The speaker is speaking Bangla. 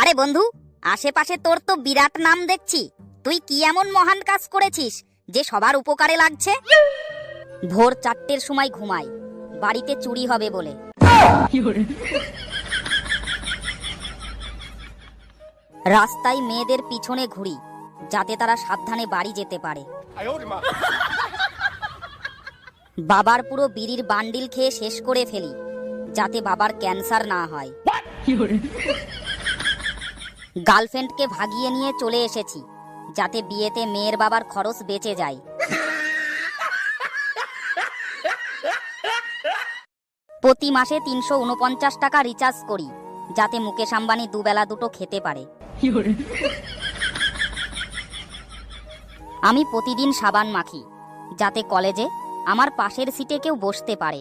আরে বন্ধু, আশেপাশে তোর তো বিরাট নাম দেখছি। তুই কি এমন মহান কাজ করেছিস যে সবার উপকারে লাগছে? ভোর চারটের সময় ঘুমাই। বাড়িতে চুরি হবে বলে। রাস্তায় মেয়েদের পিছনে ঘুরি, যাতে তারা সাবধানে বাড়ি যেতে পারে। বাবার পুরো বিড়ির বান্ডিল খেয়ে শেষ করে ফেলি, যাতে বাবার ক্যান্সার না হয়। গার্লফ্রেন্ডকে ভাগিয়ে নিয়ে চলে এসেছি যাতে বিয়েতে মেয়ের বাবার খরচ বেঁচে যায়। প্রতি মাসে তিনশো উনপঞ্চাশ টাকা রিচার্জ করি যাতে মুকেশ আম্বানি দুবেলা দুটো খেতে পারে। আমি প্রতিদিন সাবান মাখি যাতে কলেজে আমার পাশের সিটে কেউ বসতে পারে।